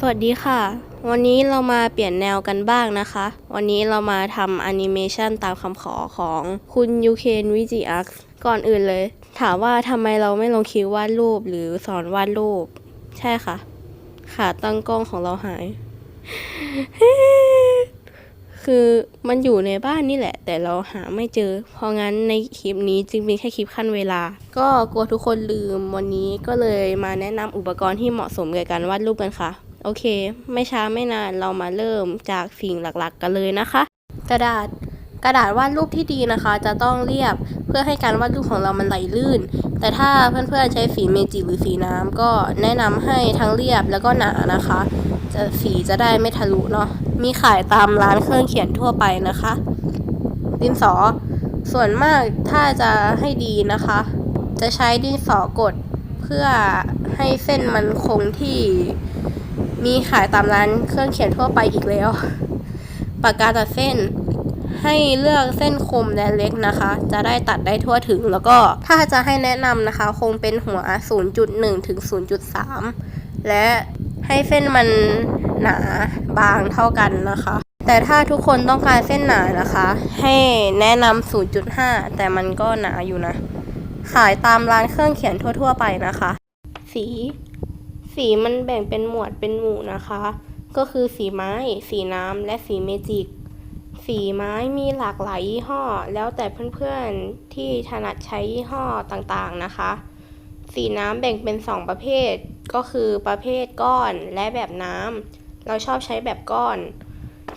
สวัสดีค่ะ วันนี้เรามาเปลี่ยนแนวกันบ้างนะคะ วันนี้เรามาทำแอนิเมชันตามคำขอของคุณยูเคนวิจิอักก่อนอื่นเลย ถามว่าทำไมเราไม่ลงคิววาดรูปหรือสอนวาดรูป ใช่ค่ะ ขาตั้งกล้องของเราหาย คือมันอยู่ในบ้านนี่แหละ แต่เราหาไม่เจอ เพราะงั้นในคลิปนี้จึงเป็นแค่คลิปขั้นเวลา ก็กลัวทุกคนลืมวันนี้ก็เลยมาแนะนำอุปกรณ์ที่เหมาะสมกับการวาดรูปกันค่ะ โอเค ไม่ช้าไม่นานเรามาเริ่มจากสิ่งหลักๆ กันเลยนะคะ กระดาษกระดาษวาดรูปที่ดีนะคะ จะต้องเรียบเพื่อให้การวาดรูปของเรามันไหลลื่น แต่ถ้าเพื่อนๆใช้สีเมจิหรือสีน้ำก็แนะนำให้ทั้งเรียบแล้วก็หนานะคะ จะสีจะได้ไม่ทะลุเนาะมีขายตามร้านเครื่องเขียนทั่วไปนะคะดินสอ ส่วนมากถ้าจะให้ดีนะคะ จะใช้ดินสอกดเพื่อให้เส้นมันคงที่ มีขายตามร้านเครื่องเขียนทั่วไปอีกแล้ว ปากกาตัดเส้นให้เลือกเส้นคมและเล็กนะคะ จะได้ตัดได้ทั่วถึง แล้วก็ถ้าจะให้แนะนำนะคะ คงเป็นหัว 0.1 ถึง 0.3 และให้เส้นมันหนาบางเท่ากันนะคะ แต่ถ้าทุกคนต้องการเส้นหนานะคะ ให้แนะนำ0.5 แต่มันก็หนาอยู่นะ ขายตามร้านเครื่องเขียนทั่ว ๆ ไปนะคะ สี สีมันแบ่งเป็นหมวดเป็นหมู่นะคะ ก็คือสีไม้ สีน้ำและสีเมจิก สีไม้มีหลากหลายยี่ห้อ แล้วแต่เพื่อนๆที่ถนัดใช้ยี่ห้อต่างๆนะคะ สีน้ำแบ่งเป็น 2 ประเภท ก็คือประเภทก้อนและแบบน้ำเราชอบใช้แบบก้อน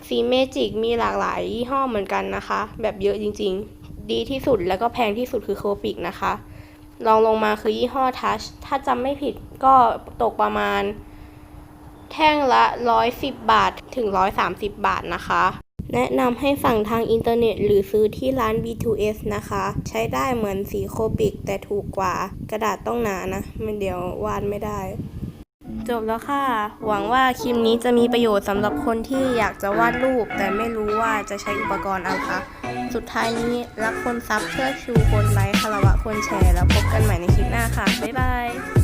สีเมจิกมีหลากหลายยี่ห้อเหมือนกันนะคะ แบบเยอะจริงๆ ดีที่สุดแล้วก็แพงที่สุดคือโคปิกนะคะ ลองลงมาคือยี่ห้อทัชถ้าจำไม่ผิดก็ตกประมาณ แท่งละ 110 บาทถึง 130 บาทนะคะ แนะนำให้สั่งทางอินเทอร์เน็ต หรือซื้อที่ร้าน B2S นะคะ ใช้ได้เหมือนสีโคปิกแต่ถูกกว่ากระดาษต้องหนานะ ไม่เดี๋ยววาดไม่ได้ จบแล้วค่ะ หวังว่าคลิปนี้จะมีประโยชน์สำหรับคนที่อยากจะวาดรูป แต่ไม่รู้ว่าจะใช้อุปกรณ์อะไรคะสุดท้ายนี้รักคนซับเพื่อชูคนไลค์คารวะคนแชร์ แล้วพบกันใหม่ในคลิปหน้าค่ะ บ๊ายบาย